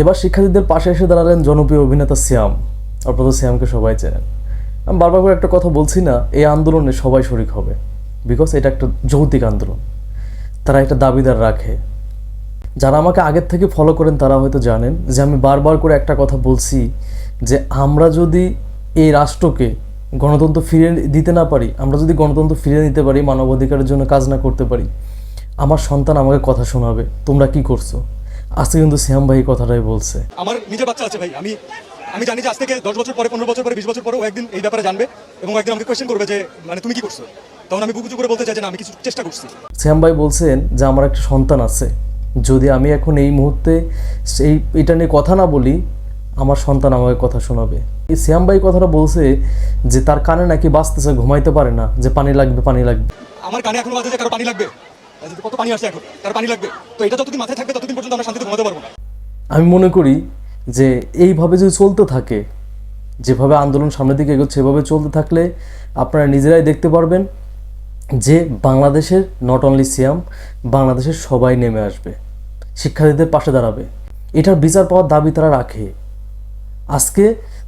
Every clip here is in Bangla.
এবার শিক্ষার্থীদের পাশে এসে দাঁড়ালেন জনপ্রিয় অভিনেতা শ্যাম আপনারা শ্যামকে সবাই চেনেন। আমি বারবার করে একটা কথা বলছি না, এই আন্দোলনে সবাই শরিক হবে। বিকজ এটা একটা যৌতিক আন্দোলন। তারা একটা দাবিদার রাখে। যারা আমাকে আগের থেকে ফলো করেন, তারা হয়তো জানেন যে আমি বারবার করে একটা কথা বলছি যে আমরা যদি এই রাষ্ট্রকে গণতন্ত্র ফিরে দিতে না পারি, আমরা যদি গণতন্ত্র ফিরে নিতে পারি, মানবাধিকারের জন্য কাজ না করতে পারি, আমার সন্তান আমাকে কথা শোনাবে, তোমরা কি করছ? আজকে কিন্তু শ্যাম ভাই এই কথাটাই বলছে। আমার নিজের বাচ্চা আছে ভাই আমি আমি জানি যে আজ থেকে দশ বছর পরে পনেরো বছর পরে বিশ বছর পরে ও একদিন এই ব্যাপারে জানবে এবং একদিন আমাকে কোয়েশ্চেন করবে যে মানে তুমি কি করছ? তখন আমি বুকুচু করে বলতে চাই যে আমি কিছু চেষ্টা করছি। শ্যাম ভাই বলছেন যে আমার একটা সন্তান আছে। যদি আমি এখন এই মুহূর্তে সেই এটা নিয়ে কথা না বলি আমার সন্তান আমাকে কথা শোনাবে। এই শ্যাম ভাই কথাটা বলছে যে তার কানে নাকি বাঁচতেছে ঘুমাইতে পারে না যে পানি লাগবে পানি লাগবে। আমার কানে এখনও বাজে যে কারও পানি লাগবে? কত পানি এখন? কারও পানি লাগবে। তো এটা যতদিন মাথায় থাকবে, ততদিন পর্যন্ত আমরা শান্তিতে ঘুমাতে পারব না। আমি মনে করি যে এইভাবে যদি চলতে থাকে, যেভাবে আন্দোলন সামনের দিকে এগোচ্ছে, এভাবে চলতে থাকলে আপনারা নিজেরাই দেখতে পারবেন যে বাংলাদেশের নট অনলি সিয়াম, বাংলাদেশের সবাই নেমে আসবে। শিক্ষার্থীদের পাশে দাঁড়াবে। এটার বিচার পাওয়ার দাবি তারা রাখে। আজকে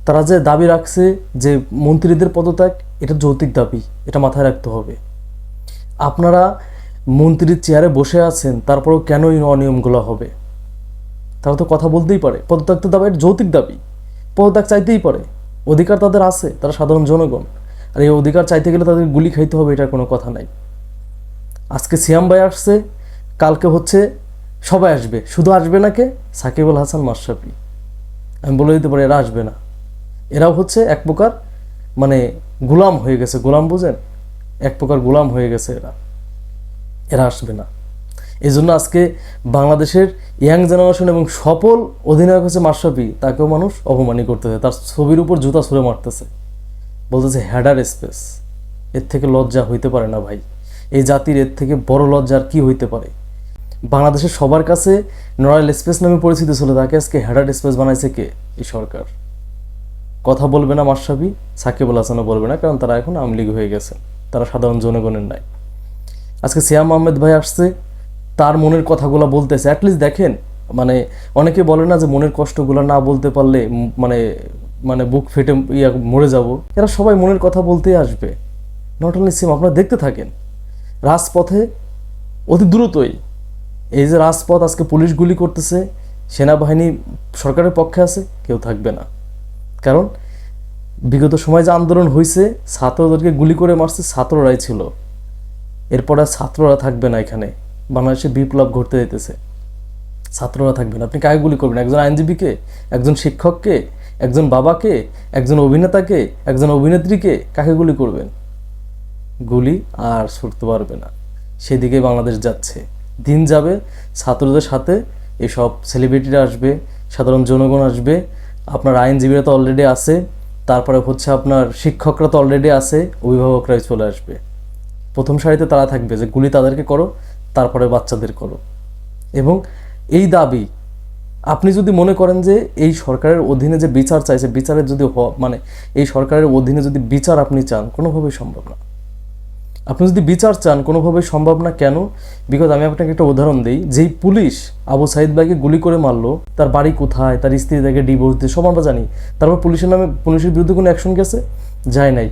তারা যে দাবি রাখছে যে মন্ত্রীদের পদত্যাগ, এটা যৌতিক দাবি, এটা মাথায় রাখতে হবে। আপনারা মন্ত্রীর চেয়ারে বসে আছেন, তারপরেও কেন এই অনিয়মগুলো হবে? তারা তো কথা বলতেই পারে। পদত্যাগ তো দাবি যৌতিক দাবি। পদত্যাগ চাইতেই পারে। অধিকার তাদের আছে, তারা সাধারণ জনগণ। আর এই অধিকার চাইতে গেলে তাদের গুলি খাইতে হবে, এটার কোনো কথা নাই। আজকে সিয়াম ভাই আসছে, কালকে হচ্ছে সবাই আসবে। শুধু আসবে না কে? সাকিব আল হাসান মাশরাফি। আমি বলে দিতে পারি, এরা আসবে না। এরাও হচ্ছে এক প্রকার মানে গোলাম হয়ে গেছে। গোলাম বুঝেন? এক প্রকার গোলাম হয়ে গেছে এরা। এরা আসবে না। এই জন্য আজকে বাংলাদেশের ইয়াং জেনারেশন এবং সফল অধিনায়ক হচ্ছে মাশরাফি, তাকেও মানুষ অপমানি করতেছে তার ছবির উপর জুতা ছুঁড়ে মারতেছে। বলতেছে হ্যাডার স্পেস এর থেকে লজ্জা হইতে পারে না ভাই। এই জাতির এর থেকে বড় লজ্জা আর কি হইতে পারে? বাংলাদেশের সবার কাছে নরাল স্পেস নামে পরিচিত ছিল। তাকে আজকে হ্যাডার স্পেস বানাইছে কে? এই সরকার। কথা বলবে না মাশরাফি, সাকিবুল হাসানও বলবে না, কারণ তারা এখন আওয়ামী লীগ হয়ে গেছে। তারা সাধারণ জনগণের নাই। আজকে সিয়াম আহমেদ ভাই আসছে, তার মনের কথাগুলো বলতেছে। অ্যাটলিস্ট দেখেন মানে অনেকে বলে না যে মনের কষ্টগুলো না বলতে পারলে মানে মানে বুক ফেটে ইয়া মরে যাব। এরা সবাই মনের কথা বলতেই আসবে। নট অনলি সিম আপনারা দেখতে থাকেন, রাজপথে অতি দ্রুতই এই যে রাজপথ আজকে পুলিশ গুলি করতেছে, সেনাবাহিনী সরকারের পক্ষে আছে, কেউ থাকবে না। কারণ বিগত সময় যে আন্দোলন হয়েছে ছাত্রদেরকে গুলি করে মারছে, ছাত্ররাই ছিল। এরপর আর ছাত্ররা থাকবে না এখানে। বাংলাদেশে বিপ্লব ঘটতে যেতেছে ছাত্ররা থাকবে না। আপনি কাকে গুলি করবেন? একজন আইনজীবীকে? একজন শিক্ষককে? একজন বাবাকে? একজন অভিনেতাকে? একজন অভিনেত্রীকে? কাকে গুলি করবেন? গুলি আর ছুটতে পারবে না। সেদিকে বাংলাদেশ যাচ্ছে। দিন যাবে, ছাত্রদের সাথে এসব সেলিব্রিটিরা আসবে, সাধারণ জনগণ আসবে। আপনার আইনজীবীরা তো অলরেডি আছে, তারপরে হচ্ছে আপনার শিক্ষকরা তো অলরেডি আছে, অভিভাবকরাই চলে আসবে। প্রথম সারিতে তারা থাকবে যে গুলি তাদেরকে করো, তারপরে বাচ্চাদের করো। এবং এই দাবি আপনি যদি মনে করেন যে এই সরকারের অধীনে যে বিচার চাইছে, বিচারের যদি মানে এই সরকারের অধীনে যদি বিচার আপনি চান, কোনোভাবেই সম্ভব না। আপনি যদি বিচার চান, কোনোভাবেই সম্ভব না কেন? বিকজ আমি আপনাকে একটা উদাহরণ দিই, যেই পুলিশ আবু সাইদ ভাইকে গুলি করে মারলো, তার বাড়ি কোথায়, তার স্ত্রী তাকে ডিভোর্স দিয়ে সব আমরা জানি। তারপর পুলিশের নামে, পুলিশের বিরুদ্ধে কোনো অ্যাকশন গেছে? যায় নাই।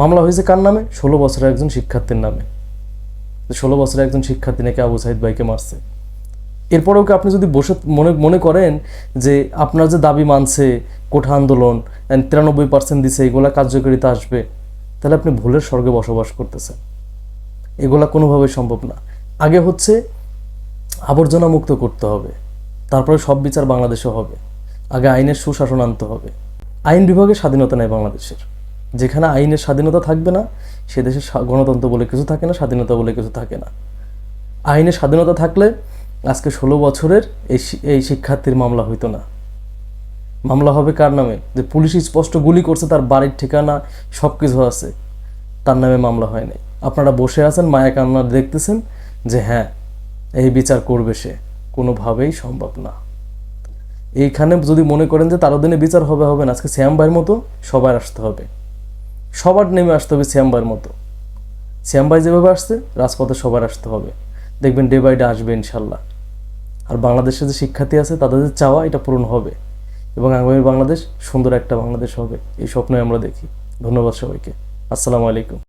মামলা হয়েছে কার নামে? ষোলো বছরের একজন শিক্ষার্থীর নামে। ষোলো বছরের একজন শিক্ষার্থী নাকি আবু সাহিদ ভাইকে মারছে। এরপরেও কি আপনি যদি বসে মনে মনে করেন যে আপনার যে দাবি মানছে, কোঠা আন্দোলন তিরানব্বই পার্সেন্ট দিছে, এগুলা কার্যকারিতা আসবে, তাহলে আপনি ভুলের স্বর্গে বসবাস করতেছেন। এগুলা কোনোভাবেই সম্ভব না। আগে হচ্ছে আবর্জনা মুক্ত করতে হবে, তারপরে সব বিচার বাংলাদেশে হবে। আগে আইনের সুশাসন আনতে হবে। আইন বিভাগের স্বাধীনতা নেই বাংলাদেশের। যেখানে আইনের স্বাধীনতা থাকবে না, সে দেশে গণতন্ত্র বলে কিছু থাকে না, স্বাধীনতা বলে কিছু থাকে না। আইনের স্বাধীনতা থাকলে আজকে ষোলো বছরের এই এই শিক্ষার্থীর মামলা হইতো না। মামলা হবে কার নামে? যে পুলিশ স্পষ্ট গুলি করছে, তার বাড়ির ঠিকানা সব কিছু আছে। তার নামে মামলা হয় নাই। আপনারা বসে আছেন, মায়া কান্না দেখতেছেন যে হ্যাঁ এই বিচার করবে সে। কোনোভাবেই সম্ভব না। এইখানে যদি মনে করেন যে তার অধীনে বিচার হবে হবে না। আজকে শ্যাম ভাইয়ের মতো সবার আসতে হবে। সবার নেমে আসতে হবে শ্যামবার মতো। শ্যামবাই যেভাবে আসছে, রাজপথে সবার আসতে হবে। দেখবেন ডে বাই ডে আসবে ইনশাল্লাহ। আর বাংলাদেশের যে শিক্ষার্থী আছে, তাদের যে চাওয়া, এটা পূরণ হবে। এবং আগামী বাংলাদেশ সুন্দর একটা বাংলাদেশ হবে। এই স্বপ্নই আমরা দেখি। ধন্যবাদ সবাইকে। আসসালামু আলাইকুম।